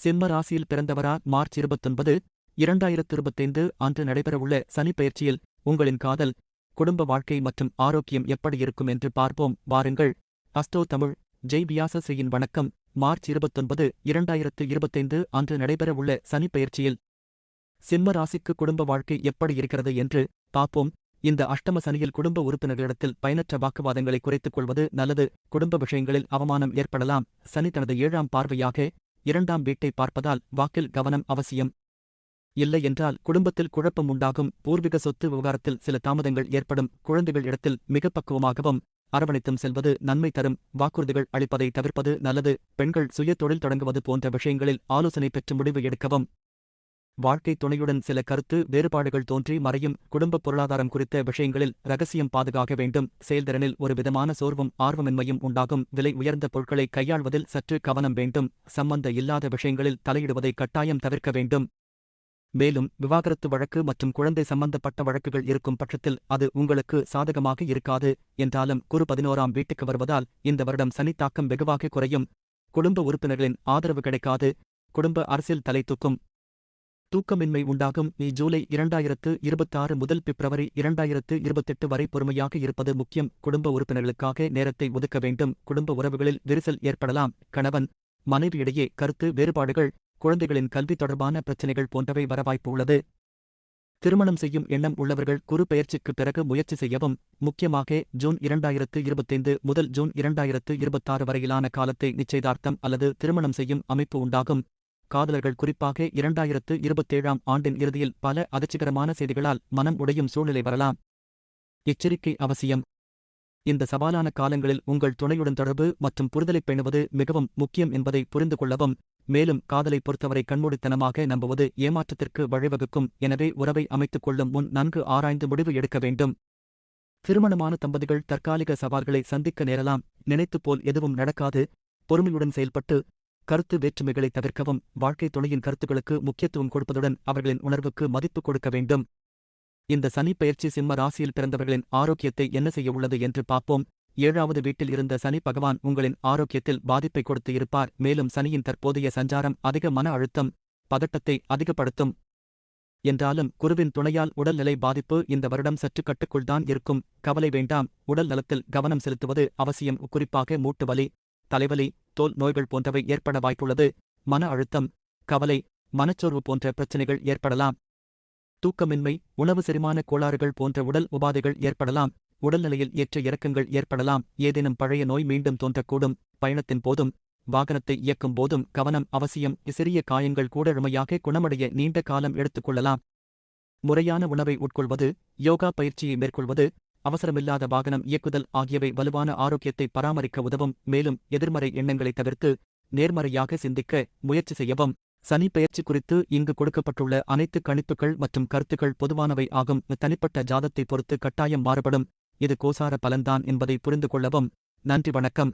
சிம்ம ராசியில் பிறந்தவரா? மார்ச் இருபத்தொன்பது இரண்டாயிரத்து இருபத்தைந்து அன்று நடைபெறவுள்ள சனி பயிற்சியில் உங்களின் காதல் குடும்ப வாழ்க்கை மற்றும் ஆரோக்கியம் எப்படி இருக்கும் என்று பார்ப்போம். வாருங்கள். அஸ்டோ தமிழ் ஜெய் வியாசஸ்ரீயின் வணக்கம். மார்ச் இருபத்தொன்பது இரண்டாயிரத்து இருபத்தைந்து அன்று நடைபெறவுள்ள சனி பயிற்சியில் சிம்ம ராசிக்கு குடும்ப வாழ்க்கை எப்படி இருக்கிறது என்று பார்ப்போம். இந்த அஷ்டம சனியில் குடும்ப உறுப்பினர்களிடத்தில் பயனற்ற வாக்குவாதங்களை குறைத்துக் கொள்வது நல்லது. குடும்ப விஷயங்களில் அவமானம் ஏற்படலாம். சனி தனது ஏழாம் பார்வையாக இரண்டாம் வீட்டை பார்ப்பதால் வாக்கில் கவனம் அவசியம். இல்லை என்றால் குடும்பத்தில் குழப்பம் உண்டாகும். பூர்வீக சொத்து விவகாரத்தில் சில தாமதங்கள் ஏற்படும். குழந்தைகள் இடத்தில் மிக பக்குவமாகவும் அரவணைத்தும் செல்வது நன்மை தரும். வாக்குறுதிகள் அளிப்பதை தவிர்ப்பது நல்லது. பெண்கள் சுய தொழில் தொடங்குவது போன்ற விஷயங்களில் ஆலோசனை பெற்று முடிவு எடுக்கவும் வாழ்க்கை துணையுடன் சில கருத்து வேறுபாடுகள் தோன்றி மறையும் குடும்ப பொருளாதாரம் குறித்த விஷயங்களில் ரகசியம் பாதுகாக்க வேண்டும். செயல்திறனில் ஒரு விதமான சோர்வும் ஆர்வமின்மையும் உண்டாகும். விலை உயர்ந்த பொருட்களை கையாள்வதில் சற்று கவனம் வேண்டும். சம்பந்த இல்லாத விஷயங்களில் தலையிடுவதை கட்டாயம் தவிர்க்க வேண்டும். மேலும் விவாகரத்து வழக்கு மற்றும் குழந்தை சம்பந்தப்பட்ட வழக்குகள் இருக்கும் பட்சத்தில் அது உங்களுக்கு சாதகமாக இருக்காது என்றாலும் குரு பதினோராம் வீட்டுக்கு வருவதால் இந்த வருடம் சனித்தாக்கம் வெகுவாக குறையும். குடும்ப உறுப்பினர்களின் ஆதரவு கிடைக்காது. குடும்ப அரசியல் தலை தூக்கும். தூக்கமின்மை உண்டாகும். நீ ஜூலை இரண்டாயிரத்து இருபத்தாறு முதல் பிப்ரவரி இரண்டாயிரத்து இருபத்தெட்டு வரை பொறுமையாக இருப்பது முக்கியம். குடும்ப உறுப்பினர்களுக்காக நேரத்தை ஒதுக்க வேண்டும். குடும்ப உறவுகளில் விரிசல் ஏற்படலாம். கணவன் மனைவியிடையே கருத்து வேறுபாடுகள் குழந்தைகளின் கல்வி தொடர்பான பிரச்சினைகள் போன்றவை வர வாய்ப்பு உள்ளது. திருமணம் செய்யும் எண்ணம் உள்ளவர்கள் குறுபெயர்ச்சிக்கு பிறகு முயற்சி செய்யவும். முக்கியமாக ஜூன் இரண்டாயிரத்து இருபத்தைந்து முதல் ஜூன் இரண்டாயிரத்து இருபத்தாறு வரையிலான காலத்தை நிச்சயதார்த்தம் அல்லது திருமணம் செய்யும் அமைப்பு உண்டாகும். காதலர்கள் குறிப்பாக இரண்டாயிரத்து இருபத்தேழாம் ஆண்டின் இறுதியில் பல அதிர்ச்சிகரமான செய்திகளால் மனம் உடையும் சூழ்நிலை வரலாம். எச்சரிக்கை அவசியம். இந்த சவாலான காலங்களில் உங்கள் துணையுடன் தொடர்பு மற்றும் புரிதலைப் பேணுவது மிகவும் முக்கியம் என்பதை புரிந்து கொள்ளவும் மேலும் காதலை பொறுத்தவரை கண்மூடித்தனமாக நம்புவது ஏமாற்றத்திற்கு வழிவகுக்கும். எனவே உறவை அமைத்துக் கொள்ளும் முன் நன்கு ஆராய்ந்து முடிவு எடுக்க வேண்டும். திருமணமான தம்பதிகள் தற்காலிக சவால்களை சந்திக்க நேரலாம். நினைத்துப்போல் எதுவும் நடக்காது. பொறுமையுடன் செயல்பட்டு கருத்து வேற்றுமைகளை தவிர்க்கவும் வாழ்க்கை துணையின் கருத்துக்களுக்கு முக்கியத்துவம் கொடுப்பதுடன் அவர்களின் உணர்வுக்கு மதிப்பு கொடுக்க வேண்டும். இந்த சனி பயிற்சி சிம்ம ராசியில் பிறந்தவர்களின் ஆரோக்கியத்தை என்ன செய்ய உள்ளது என்று பார்ப்போம். ஏழாவது வீட்டில் இருந்த சனி பகவான் உங்களின் ஆரோக்கியத்தில் பாதிப்பை கொடுத்து இருப்பார். மேலும் சனியின் தற்போதைய சஞ்சாரம் அதிக மன அழுத்தம் பதட்டத்தை அதிகப்படுத்தும். என்றாலும் குருவின் துணையால் உடல்நிலை பாதிப்பு இந்த வருடம் சற்று கட்டுக்குள்தான் இருக்கும். கவலை வேண்டாம். உடல் நலத்தில் கவனம் செலுத்துவது அவசியம். குறிப்பாக மூட்டு வலி தலைவலி தோல் நோய்கள் போன்றவை ஏற்பட வாய்ப்புள்ளது. மன அழுத்தம் கவலை மனச்சோர்வு போன்ற பிரச்சினைகள் ஏற்படலாம். தூக்கமின்மை உணவு செரிமான கோளாறுகள் போன்ற உடல் உபாதைகள் ஏற்படலாம். உடல்நிலையில் ஏற்ற இறக்கங்கள் ஏற்படலாம். ஏதேனும் பழைய நோய் மீண்டும் தோன்றக்கூடும். பயணத்தின் போதும் வாகனத்தை இயக்கும் போதும் கவனம் அவசியம். சிறிய காயங்கள் கூட குணமடைய நீண்ட காலம் எடுத்துக்கொள்ளலாம் முறையான உணவை உட்கொள்வது யோகா பயிற்சியை மேற்கொள்வது அவசரமில்லாத வாகனம் இயக்குதல் ஆகியவை வலுவான ஆரோக்கியத்தை பராமரிக்க உதவும். மேலும் எதிர்மறை எண்ணங்களை தவிர்த்து நேர்மறையாக சிந்திக்க முயற்சி செய்யவும். சனி பெயர்ச்சி குறித்து இங்கு கொடுக்கப்பட்டுள்ள அனைத்து கணிப்புகள் மற்றும் கருத்துக்கள் பொதுவானவை ஆகும். தனிப்பட்ட ஜாதத்தை பொறுத்து கட்டாயம் மாறுபடும். இது கோசார பலன்தான் என்பதை புரிந்து கொள்ளவும். நன்றி வணக்கம்.